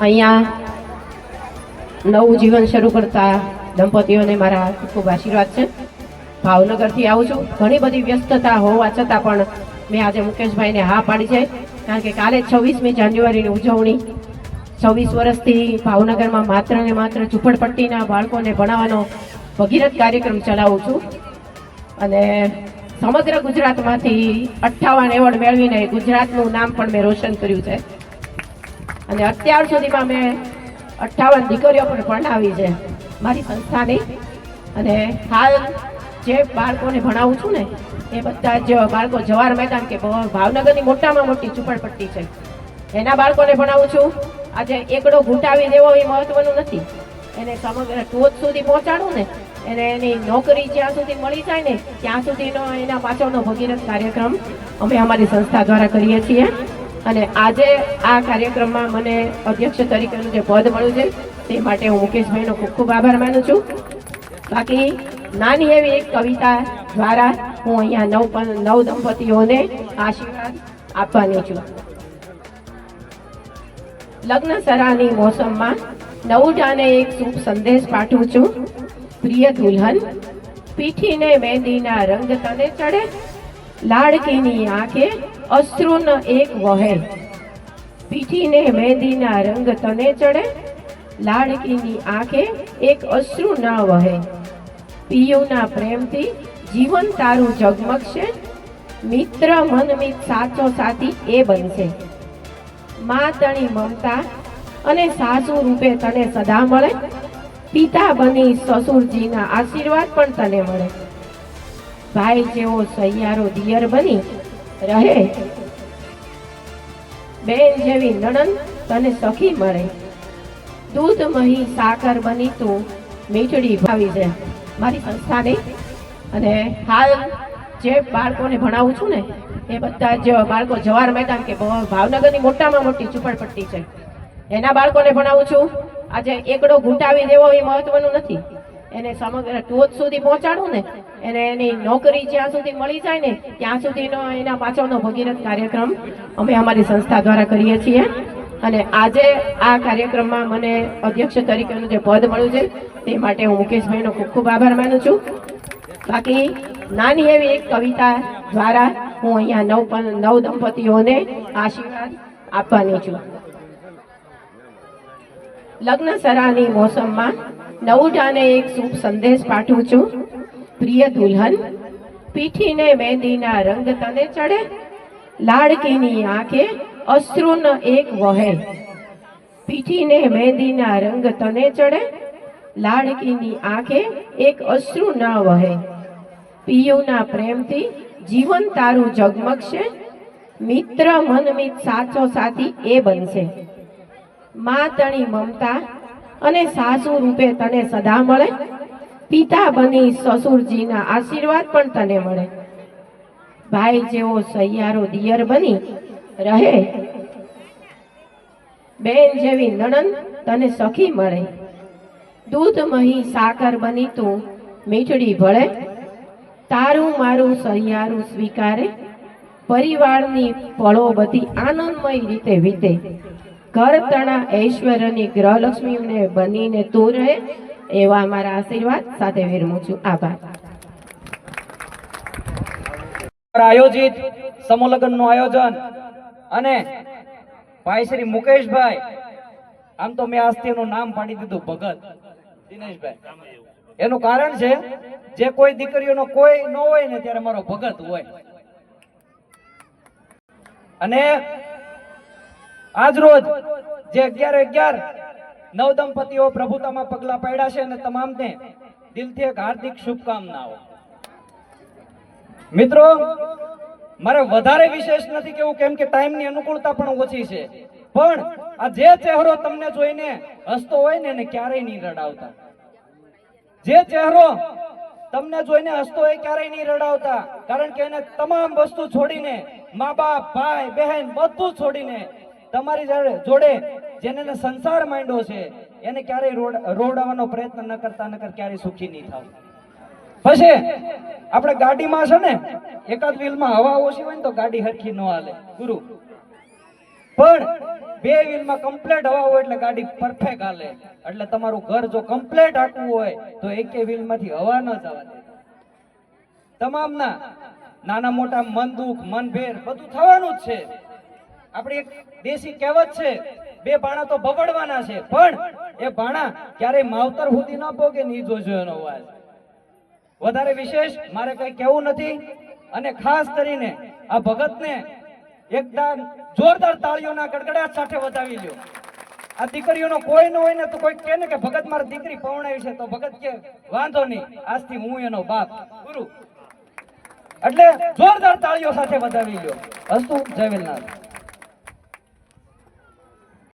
અહીંયા નવું જીવન શરૂ કરતા દંપતીઓને મારા ખૂબ આશીર્વાદ છે. ભાવનગરથી આવું છું. ઘણી બધી વ્યસ્તતા હોવા છતાં પણ મેં આજે મુકેશભાઈને હા પાડી છે. કારણ કે કાલે છવ્વીસમી જાન્યુઆરીની ઉજવણી. છવ્વીસ વર્ષથી ભાવનગરમાં માત્ર ને માત્ર ઝૂંપડપટ્ટીના બાળકોને ભણાવવાનો ભગીરથ કાર્યક્રમ ચલાવું છું. અને સમગ્ર ગુજરાતમાંથી અઠ્ઠાવન એવોર્ડ મેળવીને ગુજરાતનું નામ પણ મેં રોશન કર્યું છે. અને અત્યાર સુધીમાં મેં અઠ્ઠાવન દીકરીઓ પણ ભણાવી છે. મારી સંસ્થાની. અને હાલ જે બાળકોને ભણાવું છું ને, એ બધા જ બાળકો જવાહર મેદાન કે ભવ- ભાવનગરની મોટામાં મોટી ઝૂંપડપટ્ટી છે. એના બાળકોને ભણાવું છું. આજે એકડો ઘૂંટાવી દેવો એ મહત્વનું નથી. એને સમગ્ર ટોચ સુધી પહોંચાડવું ને, એને એની નોકરી જ્યાં સુધી મળી જાય ને, ત્યાં સુધીનો એના પાછળનો ભગીરથ કાર્યક્રમ અમે અમારી સંસ્થા દ્વારા કરીએ છીએ. અને આજે આ કાર્યક્રમમાં મને અધ્યક્ષ તરીકેનું જે પદ મળ્યું છે, તે માટે હું મુકેશભાઈનો ખૂબ ખૂબ આભાર માનું છું. બાકી નાની એવી એક કવિતા દ્વારા હું અહીંયા નવ નવ દંપતીઓને આશીર્વાદ આપવાની છું. લગ્ન સરાની મોસમમાં નવજાને એક શુભ સંદેશ પાઠવું છું. પ્રિય દુલ્હન, પીઠીને મહેંદીના રંગ તને ચડે? લાડકીની આંખે અશ્રુન એક વહે પીઠીને મહેંદીના રંગ તને ચડે? લાડકીની આંખે એક અશ્રુ ન વહે. પિયુના પ્રેમથી જીવન તારું ઝગમગશે. મિત્ર મનમિત સાચો સાથી એ બનશે. મા તણી મમતા અને સાસુ રૂપે તને સદા મળે. પિતા બની સસુરજીના આશીર્વાદ પણ તને મળે. ભાઈ જેવો સૈયારો દિયર બની રહે. બેન જેવી નણંદ તને સખી મળે. દૂધ, મહી, સાકર બની તું મીઠડી ભાવી છે. મારી સંસ્થાની અને હાલ જે બાળકોને ભણાવું છું ને, એ બધા જ બાળકો જવાહર મેદાન કે ભાવનગરની મોટામાં મોટી ઝૂંપડપટ્ટી છે. એના બાળકોને ભણાવું છું. આજે એકડો ઘૂંટાવી દેવો એ મહત્વનું નથી. એને સમગ્ર ટોચ સુધી પહોંચાડું ને, એને એની નોકરી જ્યાં સુધી મળી જાય ને, ત્યાં સુધીનો એના પાછળનો ભગીરથ કાર્યક્રમ અમે અમારી સંસ્થા દ્વારા કરીએ છીએ. અને આજે આ કાર્યક્રમમાં મને અધ્યક્ષ તરીકેનું જે પદ મળ્યું છે, તે માટે હું મુકેશભાઈનો ખૂબ ખૂબ આભાર માનું છું. બાકી નાની એવી એક કવિતા દ્વારા હું અહીંયા નવ નવ દંપતીઓને આશીર્વાદ આપવાની છું. લગ્ન સરાની મોસમમાં નવજાને એક શુભ સંદેશ પાઠવું છું. પ્રિય દુલ્હન, પીઠીને મહેંદીના રંગ તને ચડે? લાડકીની આંખે અશ્રુન એક વહે. પીઠીને મહેંદીના રંગ તને ચડે? લાડકીની આંખે એક અશ્રુ ન વહે. પિયુના પ્રેમથી જીવન તારું ઝગમગશે. મિત્ર મનમિત સાચો સાથી એ બનશે. મા તણી મમતા અને સાસુ રૂપે તને સદા મળે. પિતા બની સસુરજીના આશીર્વાદ પણ તને મળે. ભાઈ જેવો સૈયારો દિયર બની રહે. બેન જેવી નણંદ તને સખી મળે. દૂધ, મહી, સાકર બની તું મીઠડી ભળે. તારું મારું સહિયારું સ્વીકારે. પરિવારની પળો બધી આનંદમય રીતે વીતે. ઘર તણા ઐશ્વર્યની ગ્રહલક્ષ્મીને બનીને તું રહે એવા મારા આશીર્વાદ સાથે વિરમું છું. આભાર. આયોજિત સમૂહનું આયોજન અને ભાઈ શ્રી મુકેશભાઈ, આમ તો મેં આજથી એનું નામ પાડી દીધું, ભગત. દિનેશભાઈ. એનું કારણ છે, જે કોઈ દીકરીઓનો કોઈ ન હોય ને ત્યારે મારો ભગત હોય. અને આજ રોજ જે અગિયાર અગિયાર નવ દંપતીઓ પ્રભુતામાં પગલા પાડ્યા છે અને તમામને દિલથી એક હાર્દિક શુભકામનાઓ. મિત્રો, મારે વધારે વિશેષ નથી કેવું કેમ કે ટાઈમની અનુકૂળતા પણ ઓછી છે. પણ આ જે ચહેરો તમને જોઈને હસતો હોય ને એને ક્યારેય નહીં રડાવતા. જે ચહેરો તમને જોઈને હસતો હોય ક્યારેય નહીં રડાવતા. કારણ કે એને તમામ વસ્તુ છોડીને મા બાપ, ભાઈ, બહેન બધું છોડીને તમારી જોડે- જેને સંસાર માંડ્યો છે, એને ક્યારેય રોડ- પ્રયત્ન ન કરતા નકર ક્યારેય સુખી નહીં થાવ. પછી આપણે ગાડીમાં છે ને, એકાદ વ્હીલમાં હવા ઓછી હોય ને તો ગાડી હરખી ન હાલે. ગુરુ. પણ બે વ્હીલમાં કમ્પ્લેટ હવા હોય એટલે ગાડી પરફેક્ટ હાલે. એટલે તમારું ઘર જો કમ્પ્લેટ આખવું હોય, તો એકે વ્હીલમાંથી હવા ન જવા દે. તમામના નાના મોટા મન દુઃખ, મન ભેર બધું થવાનું જ છે. આપણી એક દેશી કહેવત છે, બે ભાણા તો બગડવાના છે. પણ એ ભાણા ક્યારેય માવતર સુધી ન પોગે ની જોજો એનો અવાજ. વધારે વિશેષ મારે કઈ કહેવું નથી અને ખાસ કરીને આ ભગતને એકદમ જોરદાર તાળીઓના ગડગડાટ સાથે વધાવી લ્યો. આ દીકરીઓનો કોઈ ન હોય ને તો કોઈ કહે ને કે, ભગત મારી દીકરી પૌણાવી છે. તો ભગત કે, વાંધો નહીં, આજથી હું એનો બાપ, ગુરુ. એટલે જોરદાર તાળીઓ સાથે વધાવી લ્યો. અસ્તુ, જય વેલનાથ.